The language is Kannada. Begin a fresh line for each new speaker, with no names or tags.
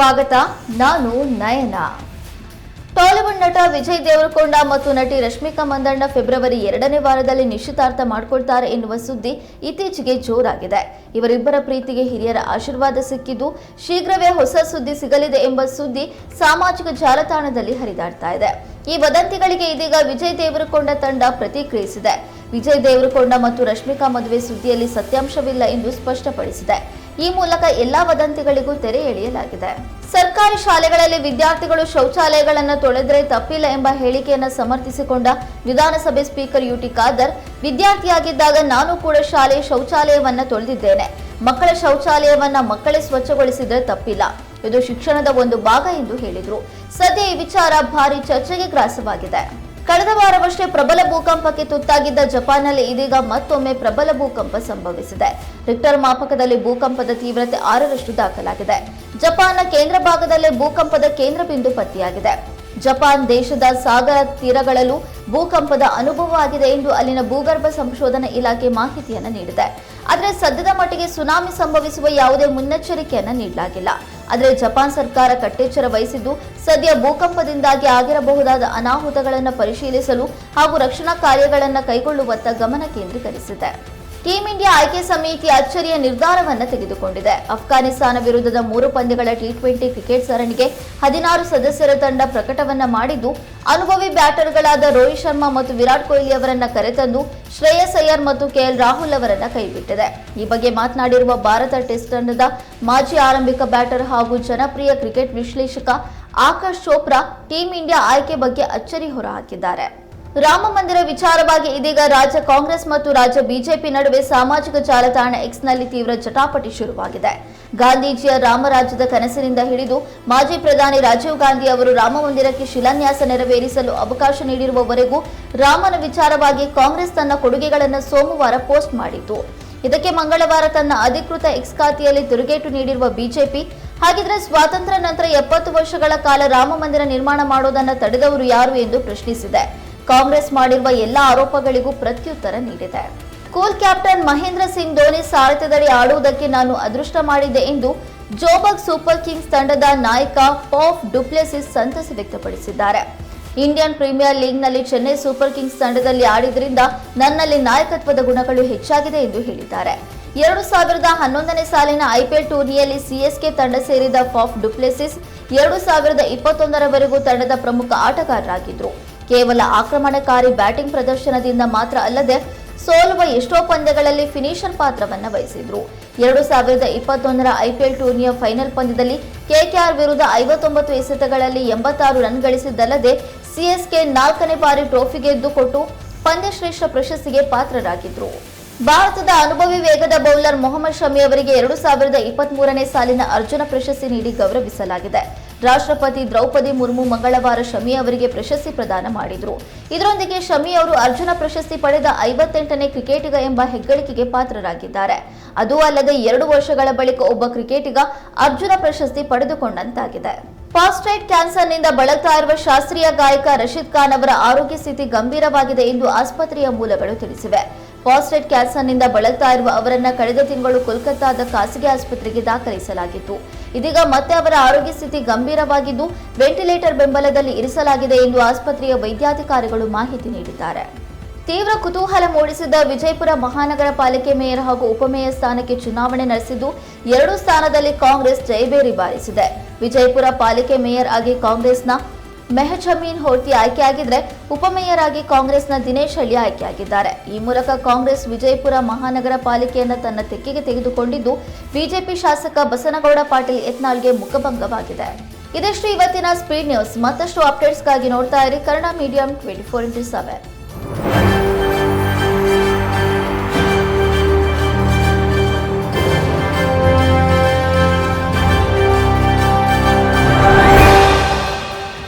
ಸ್ವಾಗತ, ನಾನು ನಯನ. ಟಾಲಿವುಡ್ ನಟ ವಿಜಯ್ ದೇವರಕೊಂಡ ಮತ್ತು ನಟಿ ರಶ್ಮಿಕಾ ಮಂದಣ್ಣ ಫೆಬ್ರವರಿ ಎರಡನೇ ವಾರದಲ್ಲಿ ನಿಶ್ಚಿತಾರ್ಥ ಮಾಡಿಕೊಳ್ತಾರೆ ಎನ್ನುವ ಸುದ್ದಿ ಇತ್ತೀಚೆಗೆ ಜೋರಾಗಿದೆ. ಇವರಿಬ್ಬರ ಪ್ರೀತಿಗೆ ಹಿರಿಯರ ಆಶೀರ್ವಾದ ಸಿಕ್ಕಿದ್ದು ಶೀಘ್ರವೇ ಹೊಸ ಸುದ್ದಿ ಸಿಗಲಿದೆ ಎಂಬ ಸುದ್ದಿ ಸಾಮಾಜಿಕ ಜಾಲತಾಣದಲ್ಲಿ ಹರಿದಾಡ್ತಾ ಇದೆ. ಈ ವದಂತಿಗಳಿಗೆ ಇದೀಗ ವಿಜಯ್ ದೇವರಕೊಂಡ ತಂಡ ಪ್ರತಿಕ್ರಿಯಿಸಿದೆ. ವಿಜಯ್ ದೇವರಕೊಂಡ ಮತ್ತು ರಶ್ಮಿಕಾ ಮದುವೆ ಸುದ್ದಿಯಲ್ಲಿ ಸತ್ಯಾಂಶವಿಲ್ಲ ಎಂದು ಸ್ಪಷ್ಟಪಡಿಸಿದೆ. ಈ ಮೂಲಕ ಎಲ್ಲಾ ವದಂತಿಗಳಿಗೂ ತೆರೆ ಎಳೆಯಲಾಗಿದೆ. ಸರ್ಕಾರಿ ಶಾಲೆಗಳಲ್ಲಿ ವಿದ್ಯಾರ್ಥಿಗಳು ಶೌಚಾಲಯಗಳನ್ನು ತೊಳೆದರೆ ತಪ್ಪಿಲ್ಲ ಎಂಬ ಹೇಳಿಕೆಯನ್ನು ಸಮರ್ಥಿಸಿಕೊಂಡ ವಿಧಾನಸಭೆ ಸ್ಪೀಕರ್ ಯುಟಿ ಖಾದರ್, ವಿದ್ಯಾರ್ಥಿಯಾಗಿದ್ದಾಗ ನಾನು ಕೂಡ ಶಾಲೆ ಶೌಚಾಲಯವನ್ನು ತೊಳೆದಿದ್ದೇನೆ. ಮಕ್ಕಳ ಶೌಚಾಲಯವನ್ನ ಮಕ್ಕಳೇ ಸ್ವಚ್ಛಗೊಳಿಸಿದರೆ ತಪ್ಪಿಲ್ಲ. ಇದು ಶಿಕ್ಷಣದ ಒಂದು ಭಾಗ ಎಂದು ಹೇಳಿದರು. ಸದ್ಯ ಈ ವಿಚಾರ ಭಾರಿ ಚರ್ಚೆಗೆ ಗ್ರಾಸವಾಗಿದೆ. ಕಳೆದ ವಾರವಷ್ಟೇ ಪ್ರಬಲ ಭೂಕಂಪಕ್ಕೆ ತುತ್ತಾಗಿದ್ದ ಜಪಾನ್ನಲ್ಲಿ ಇದೀಗ ಮತ್ತೊಮ್ಮೆ ಪ್ರಬಲ ಭೂಕಂಪ ಸಂಭವಿಸಿದೆ. ರಿಕ್ಟರ್ ಮಾಪಕದಲ್ಲಿ ಭೂಕಂಪದ ತೀವ್ರತೆ ಆರರಷ್ಟು ದಾಖಲಾಗಿದೆ. ಜಪಾನ್ನ ಕೇಂದ್ರ ಭಾಗದಲ್ಲೇ ಭೂಕಂಪದ ಕೇಂದ್ರ ಬಿಂದು ಪತ್ತೆಯಾಗಿದೆ. ಜಪಾನ್ ದೇಶದ ಸಾಗರ ತೀರಗಳಲ್ಲೂ ಭೂಕಂಪದ ಅನುಭವ ಆಗಿದೆ ಎಂದು ಅಲ್ಲಿನ ಭೂಗರ್ಭ ಸಂಶೋಧನಾ ಇಲಾಖೆ ಮಾಹಿತಿಯನ್ನು ನೀಡಿದೆ. ಆದರೆ ಸದ್ಯದ ಮಟ್ಟಿಗೆ ಸುನಾಮಿ ಸಂಭವಿಸುವ ಯಾವುದೇ ಮುನ್ನೆಚ್ಚರಿಕೆಯನ್ನು ನೀಡಲಾಗಿಲ್ಲ. ಆದರೆ ಜಪಾನ್ ಸರ್ಕಾರ ಕಟ್ಟೆಚ್ಚರ ವಹಿಸಿದ್ದು ಸದ್ಯ ಭೂಕಂಪದಿಂದಾಗಿ ಆಗಿರಬಹುದಾದ ಅನಾಹುತಗಳನ್ನು ಪರಿಶೀಲಿಸಲು ಹಾಗೂ ರಕ್ಷಣಾ ಕಾರ್ಯಗಳನ್ನು ಕೈಗೊಳ್ಳುವತ್ತ ಗಮನ ಕೇಂದ್ರೀಕರಿಸಿದೆ. ಟೀಂ ಇಂಡಿಯಾ ಆಯ್ಕೆ ಸಮಿತಿ ಅಚ್ಚರಿಯ ನಿರ್ಧಾರವನ್ನು ತೆಗೆದುಕೊಂಡಿದೆ. ಅಫ್ಘಾನಿಸ್ತಾನ ವಿರುದ್ಧದ ಮೂರು ಪಂದ್ಯಗಳ ಟಿ ಟ್ವೆಂಟಿ ಕ್ರಿಕೆಟ್ ಸರಣಿಗೆ ಹದಿನಾರು ಸದಸ್ಯರ ತಂಡ ಪ್ರಕಟವನ್ನ ಮಾಡಿದ್ದು, ಅನುಭವಿ ಬ್ಯಾಟರ್ಗಳಾದ ರೋಹಿತ್ ಶರ್ಮಾ ಮತ್ತು ವಿರಾಟ್ ಕೊಹ್ಲಿ ಅವರನ್ನ ಕರೆತಂದು ಶ್ರೇಯಸ್ ಅಯ್ಯರ್ ಮತ್ತು ಕೆಎಲ್ ರಾಹುಲ್ ಅವರನ್ನ ಕೈಬಿಟ್ಟಿದೆ. ಈ ಬಗ್ಗೆ ಮಾತನಾಡಿರುವ ಭಾರತ ಟೆಸ್ಟ್ ತಂಡದ ಮಾಜಿ ಆರಂಭಿಕ ಬ್ಯಾಟರ್ ಹಾಗೂ ಜನಪ್ರಿಯ ಕ್ರಿಕೆಟ್ ವಿಶ್ಲೇಷಕ ಆಕಾಶ್ ಚೋಪ್ರಾ, ಟೀಂ ಇಂಡಿಯಾ ಆಯ್ಕೆ ಬಗ್ಗೆ ಅಚ್ಚರಿ ಹೊರಹಾಕಿದ್ದಾರೆ. ರಾಮ ಮಂದಿರ ವಿಚಾರವಾಗಿ ಇದೀಗ ರಾಜ್ಯ ಕಾಂಗ್ರೆಸ್ ಮತ್ತು ರಾಜ್ಯ ಬಿಜೆಪಿ ನಡುವೆ ಸಾಮಾಜಿಕ ಜಾಲತಾಣ ಎಕ್ಸ್ನಲ್ಲಿ ತೀವ್ರ ಜಟಾಪಟಿ ಶುರುವಾಗಿದೆ. ಗಾಂಧೀಜಿಯ ರಾಮರಾಜ್ಯದ ಕನಸಿನಿಂದ ಹಿಡಿದು ಮಾಜಿ ಪ್ರಧಾನಿ ರಾಜೀವ್ ಗಾಂಧಿ ಅವರು ರಾಮ ಮಂದಿರಕ್ಕೆ ಶಿಲಾನ್ಯಾಸ ನೆರವೇರಿಸಲು ಅವಕಾಶ ನೀಡಿರುವವರೆಗೂ ರಾಮನ ವಿಚಾರವಾಗಿ ಕಾಂಗ್ರೆಸ್ ತನ್ನ ಕೊಡುಗೆಗಳನ್ನು ಸೋಮವಾರ ಪೋಸ್ಟ್ ಮಾಡಿತು ಇದಕ್ಕೆ ಮಂಗಳವಾರ ತನ್ನ ಅಧಿಕೃತ ಎಕ್ಸ್ ಖಾತೆಯಲ್ಲಿ ತಿರುಗೇಟು ನೀಡಿರುವ ಬಿಜೆಪಿ, ಹಾಗಿದ್ರೆ ಸ್ವಾತಂತ್ರ್ಯ ನಂತರ ಎಪ್ಪತ್ತು ವರ್ಷಗಳ ಕಾಲ ರಾಮ ಮಂದಿರ ನಿರ್ಮಾಣ ಮಾಡೋದನ್ನ ತಡೆದವರು ಯಾರು ಎಂದು ಪ್ರಶ್ನಿಸಿದೆ. ಕಾಂಗ್ರೆಸ್ ಮಾಡಿರುವ ಎಲ್ಲ ಆರೋಪಗಳಿಗೂ ಪ್ರತ್ಯುತ್ತರ ನೀಡಿದೆ. ಕೂಲ್ ಕ್ಯಾಪ್ಟನ್ ಮಹೇಂದ್ರ ಸಿಂಗ್ ಧೋನಿ ಸಾರಥ್ಯದಡಿ ಆಡುವುದಕ್ಕೆ ನಾನು ಅದೃಷ್ಟ ಮಾಡಿದ್ದೆ ಎಂದು ಜೋಬಕ್ ಸೂಪರ್ ಕಿಂಗ್ಸ್ ತಂಡದ ನಾಯಕ ಪಾಫ್ ಡುಪ್ಲೆಸಿಸ್ ಸಂತಸ ವ್ಯಕ್ತಪಡಿಸಿದ್ದಾರೆ. ಇಂಡಿಯನ್ ಪ್ರೀಮಿಯರ್ ಲೀಗ್ನಲ್ಲಿ ಚೆನ್ನೈ ಸೂಪರ್ ಕಿಂಗ್ಸ್ ತಂಡದಲ್ಲಿ ಆಡಿದ್ರಿಂದ ನನ್ನಲ್ಲಿ ನಾಯಕತ್ವದ ಗುಣಗಳು ಹೆಚ್ಚಾಗಿದೆ ಎಂದು ಹೇಳಿದ್ದಾರೆ. ಎರಡು ಸಾವಿರದ ಹನ್ನೊಂದನೇ ಸಾಲಿನ ಐಪಿಎಲ್ ಟೂರ್ನಿಯಲ್ಲಿ ಸಿಎಸ್ಕೆ ತಂಡ ಸೇರಿದ ಫಾಫ್ ಡುಪ್ಲೆಸಿಸ್ ಎರಡು ಸಾವಿರದ ಇಪ್ಪತ್ತೊಂದರವರೆಗೂ ತಂಡದ ಪ್ರಮುಖ ಆಟಗಾರರಾಗಿದ್ದರು ಕೇವಲ ಆಕ್ರಮಣಕಾರಿ ಬ್ಯಾಟಿಂಗ್ ಪ್ರದರ್ಶನದಿಂದ ಮಾತ್ರ ಅಲ್ಲದೆ ಸೋಲುವ ಎಷ್ಟೋ ಪಂದ್ಯಗಳಲ್ಲಿ ಫಿನಿಷರ್ ಪಾತ್ರವನ್ನು ವಹಿಸಿದ್ರು. ಎರಡು ಸಾವಿರದ ಇಪ್ಪತ್ತೊಂದರ ಐಪಿಎಲ್ ಟೂರ್ನಿಯ ಫೈನಲ್ ಪಂದ್ಯದಲ್ಲಿ ಕೆಕೆಆರ್ ವಿರುದ್ಧ ಐವತ್ತೊಂಬತ್ತು ಎಸೆತಗಳಲ್ಲಿ ಎಂಬತ್ತಾರು ರನ್ ಗಳಿಸಿದ್ದಲ್ಲದೆ ಸಿಎಸ್ಕೆ ನಾಲ್ಕನೇ ಬಾರಿ ಟ್ರೋಫಿ ಗೆದ್ದುಕೊಟ್ಟು ಪಂದ್ಯಶ್ರೇಷ್ಠ ಪ್ರಶಸ್ತಿಗೆ ಪಾತ್ರರಾಗಿದ್ರು. ಭಾರತದ ಅನುಭವಿ ವೇಗದ ಬೌಲರ್ ಮೊಹಮ್ಮದ್ ಶಮಿ ಅವರಿಗೆ ಎರಡು ಸಾವಿರದ ಇಪ್ಪತ್ತ್ ಮೂರನೇ ಸಾಲಿನ ಅರ್ಜುನ ಪ್ರಶಸ್ತಿ ನೀಡಿ ಗೌರವಿಸಲಾಗಿದೆ. ರಾಷ್ಟ್ರಪತಿ ದ್ರೌಪದಿ ಮುರ್ಮು ಮಂಗಳವಾರ ಶಮಿ ಅವರಿಗೆ ಪ್ರಶಸ್ತಿ ಪ್ರದಾನ ಮಾಡಿದರು. ಇದರೊಂದಿಗೆ ಶಮಿ ಅವರು ಅರ್ಜುನ ಪ್ರಶಸ್ತಿ ಪಡೆದ ಐವತ್ತೆಂಟನೇ ಕ್ರಿಕೆಟಿಗ ಎಂಬ ಹೆಗ್ಗಳಿಕೆಗೆ ಪಾತ್ರರಾಗಿದ್ದಾರೆ. ಅದೂ ಅಲ್ಲದೆ ಎರಡು ವರ್ಷಗಳ ಬಳಿಕ ಒಬ್ಬ ಕ್ರಿಕೆಟಿಗ ಅರ್ಜುನ ಪ್ರಶಸ್ತಿ ಪಡೆದುಕೊಂಡಂತಾಗಿದೆ. ಪಾಸ್ಟ್ರೇಟ್ ಕ್ಯಾನ್ಸರ್ನಿಂದ ಬಳಲ್ತಾ ಇರುವ ಶಾಸ್ತ್ರೀಯ ಗಾಯಕ ರಶೀದ್ ಖಾನ್ ಅವರ ಆರೋಗ್ಯ ಸ್ಥಿತಿ ಗಂಭೀರವಾಗಿದೆ ಎಂದು ಆಸ್ಪತ್ರೆಯ ಮೂಲಗಳು ತಿಳಿಸಿವೆ. ಪಾಸ್ಟ್ರೇಟ್ ಕ್ಯಾನ್ಸರ್ನಿಂದ ಬಳಲ್ತಾ ಇರುವ ಅವರನ್ನ ಕಳೆದ ತಿಂಗಳು ಕೋಲ್ಕತ್ತಾದ ಖಾಸಗಿ ಆಸ್ಪತ್ರೆಗೆ ದಾಖಲಿಸಲಾಗಿತ್ತು. ಇದೀಗ ಮತ್ತೆ ಅವರ ಆರೋಗ್ಯ ಸ್ಥಿತಿ ಗಂಭೀರವಾಗಿದ್ದು, ವೆಂಟಿಲೇಟರ್ ಬೆಂಬಲದಲ್ಲಿ ಇರಿಸಲಾಗಿದೆ ಎಂದು ಆಸ್ಪತ್ರೆಯ ವೈದ್ಯಾಧಿಕಾರಿಗಳು ಮಾಹಿತಿ ನೀಡಿದ್ದಾರೆ. ತೀವ್ರ ಕುತೂಹಲ ಮೂಡಿಸಿದ್ದ ವಿಜಯಪುರ ಮಹಾನಗರ ಪಾಲಿಕೆ ಮೇಯರ್ ಹಾಗೂ ಉಪಮೇಯರ್ ಸ್ಥಾನಕ್ಕೆ ಚುನಾವಣೆ ನಡೆಸಿದ್ದು, ಎರಡು ಸ್ಥಾನದಲ್ಲಿ ಕಾಂಗ್ರೆಸ್ ಜಯಬೇರಿ ಬಾರಿಸಿದೆ. ವಿಜಯಪುರ ಪಾಲಿಕೆ ಮೇಯರ್ ಆಗಿ ಕಾಂಗ್ರೆಸ್ನ ಮೆಹಜಮೀನ್ ಹೋರ್ತಿ ಆಯ್ಕೆಯಾಗಿದ್ರೆ ಉಪಮೇಯರ್ ಆಗಿ ಕಾಂಗ್ರೆಸ್ನ ದಿನೇಶ್ ಹಳ್ಳಿ ಆಯ್ಕೆಯಾಗಿದ್ದಾರೆ. ಈ ಮೂಲಕ ಕಾಂಗ್ರೆಸ್ ವಿಜಯಪುರ ಮಹಾನಗರ ಪಾಲಿಕೆಯನ್ನು ತನ್ನ ತೆಕ್ಕೆಗೆ ತೆಗೆದುಕೊಂಡಿದ್ದು, ಬಿಜೆಪಿ ಶಾಸಕ ಬಸನಗೌಡ ಪಾಟೀಲ್ ಯತ್ನಾಳ್ಗೆ ಮುಖಭಂಗವಾಗಿದೆ. ಇದಷ್ಟು ಇವತ್ತಿನ ಸ್ಪೀಡ್ ನ್ಯೂಸ್. ಮತ್ತಷ್ಟು ಅಪ್ಡೇಟ್ಸ್ಗಾಗಿ ನೋಡ್ತಾ ಇರಿ Kannada medium twenty four into seven.